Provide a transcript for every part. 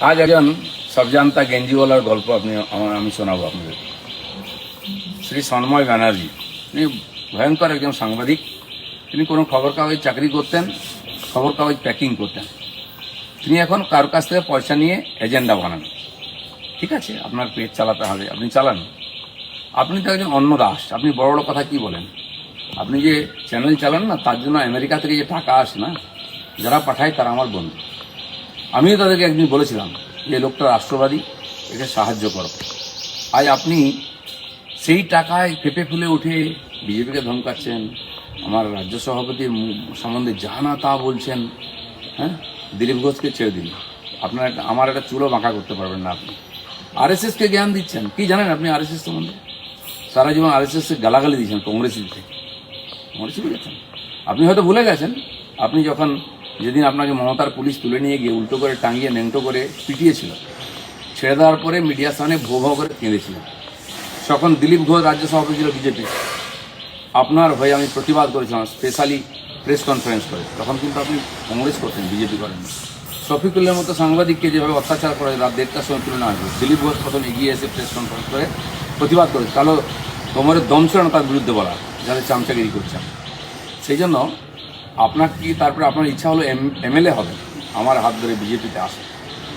আজ একজন সবজান্তা গেঞ্জিওয়ালার গল্প আপনি আমি শোনাবো আপনাদের। শ্রী সন্ময় ব্যানার্জি। তিনি ভয়ঙ্কর একজন সাংবাদিক। তিনি কোনো খবর কাগজ চাকরি করতেন খবর কাগজ প্যাকিং করতেন। তিনি এখন কারোর কাছ থেকে পয়সা নিয়ে এজেন্ডা বানান। ঠিক আছে, আপনার পেট চালাতে হবে, আপনি চালান। আপনি তো একজন অন্য দাস আপনি বড় বড় কথা কি বলেন? আপনি যে চ্যানেল চালান না, তার জন্য আমেরিকা থেকে যে টাকা আসে না, যারা পাঠায় তারা আমার বন্ধু। আমিও তাদেরকে একদিন বলেছিলাম যে, লোকটা রাষ্ট্রবাদী, একে সাহায্য করো। আজ আপনি সেই টাকায় ফেপে ফুলে উঠে বিজেপিকে ধমকাচ্ছেন, আমার রাজ্য সভাপতির সম্বন্ধে যা না তা বলছেন হ্যাঁ? দিলীপ ঘোষকে ছেড়ে দিন। আপনার একটা- আমার একটা চুলো বাঁকা করতে পারবেন না আপনি। আর আরএসএসকে জ্ঞান দিচ্ছেন। কি জানেন আপনি আর আরএসএস সম্বন্ধে? সারা জীবন আরএসএসকে গালাগালি দিয়েছেন কংগ্রেসি থেকে কংগ্রেসি বুঝেছেন আপনি হয়তো ভুলে গেছেন, আপনি যখন যেদিন আপনাকে মমতার পুলিশ তুলে নিয়ে গিয়ে উল্টো করে টাঙিয়ে নেংটো করে পিটিয়েছিল, ছেড়ে দেওয়ার পরে মিডিয়ার সামনে ভো ভো করে কেঁদেছিলেন তখন দিলীপ ঘোষ রাজ্য সভাপতি ছিল বিজেপি। আপনার হয়ে আমি প্রতিবাদ করেছিলাম স্পেশালি প্রেস কনফারেন্স করে। তখন কিন্তু আপনি কংগ্রেস করতেন, বিজেপি করেন শফিকুল্লের মতো সাংবাদিককে যেভাবে অত্যাচার করে রাত দেড়টার সময় তুলে নেওয়া হয়েছে দিলীপ ঘোষ প্রথম এগিয়ে এসে প্রেস কনফারেন্স করে প্রতিবাদ করেছে তাহলে কোমরের দম ছিল না তার বিরুদ্ধে বলা যাদের চামচাগিরি করছেন সেই জন্য আপনার কি তারপরে আপনার ইচ্ছা হলো এম, এমএলএ হবে? আমার হাত ধরে বিজেপিতে আসে।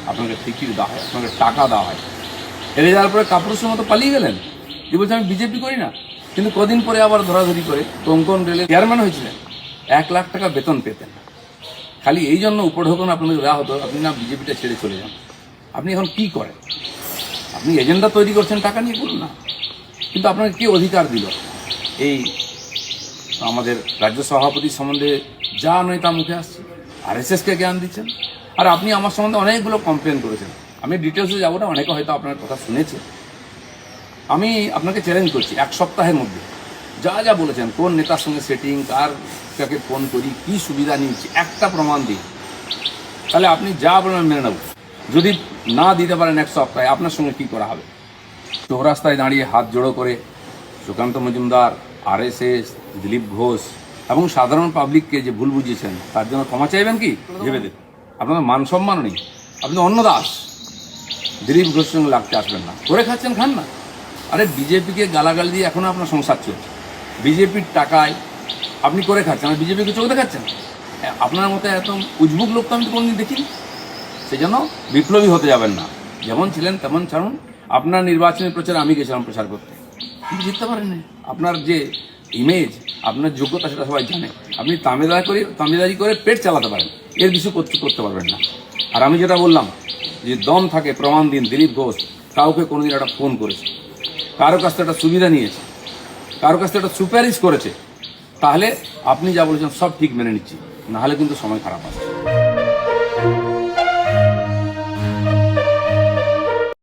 আপনাকে টিকিট দেওয়া হয়, আপনাকে টাকা দেওয়া হয়। হেরে যাওয়ার পরে কাপুরুষের মতো পালিয়ে গেলেন? কি বলছে, আমি বিজেপি করি না। কিন্তু কদিন পরে আবার ধরাধরি করে কোঙ্কন রেলে চেয়ারম্যান হয়েছিলেন। এক লাখ টাকা বেতন পেতেন। খালি এই জন্য উপঢৌকন আপনাদের দেওয়া হতো, আপনি না বিজেপিটা ছেড়ে চলে যান। আপনি এখন কি করেন? আপনি এজেন্ডা তৈরি করছেন, টাকা নিয়ে করুন না। কিন্তু আপনাকে কে অধিকার দিল? এই আমাদের রাজ্য সভাপতি সম্বন্ধে যা নয় তা মুখে আসছে। আর কে জ্ঞান দিচ্ছেন। আর আপনি আমার সম্বন্ধে অনেকগুলো কমপ্লেন করেছেন। আমি ডিটেলসে যাব না, অনেকে হয়তো আপনার কথা শুনেছে। আমি আপনাকে চ্যালেঞ্জ করছি এক সপ্তাহের মধ্যে। যা যা বলেছেন, কোন নেতার সঙ্গে সেটিং কার কাকে ফোন করি, কী সুবিধা নিয়েছি, একটা প্রমাণ দিই তাহলে আপনি যা বলেন মেনে নেব। যদি না দিতে পারেন এক সপ্তাহে, আপনার সঙ্গে কি করা হবে? চৌরাস্তায় দাঁড়িয়ে হাত জোড়ো করে সুকান্ত মজুমদার আরএসএস দিলীপ ঘোষ এবং সাধারণ পাবলিককে যে ভুল বুঝিয়েছেন, তার জন্য ক্ষমা চাইবেন কি? ভেবে দেখুন। আপনার মান সম্মান নেই। আপনি অন্য দাস। দিলীপ ঘোষের সঙ্গে লাগতে আসবেন না। করে খাচ্ছেন, খান না। আরে বিজেপিকে গালাগাল দিয়ে এখনও আপনার সংসার চলছে। বিজেপির টাকায় আপনি করে খাচ্ছেন, আর বিজেপিকে চোখ দেখাচ্ছেন? আপনার মতো এত উজবুক লোক তো আমি তো কোনোদিন দেখিনি। সেই জন্য বিপ্লবী হতে যাবেন না। যেমন ছিলেন, তেমন ছাড়ুন। আপনার নির্বাচনী প্রচারে আমি গেছিলাম প্রচার করতে। জিততে পারেননি আপনার যে ইমেজ আপনার যোগ্যতা সেটা সবাই জানে। আপনি তামেদারি করে তামেদারি করে পেট চালাতে পারেন। এর কিছু করতে করতে পারবেন না। আর আমি যেটা বললাম, যে দম থাকে, প্রমাণ দিন, দিলীপ ঘোষ, কাউকে কোনোদিন একটা ফোন করেছে। কারও কাছ থেকে একটা সুবিধা নিয়েছে। কারও কাছ থেকে একটা সুপারিশ করেছে। তাহলে আপনি যা বলেছেন সব ঠিক মেনে নিচ্ছি। নাহলে কিন্তু সময় খারাপ আছে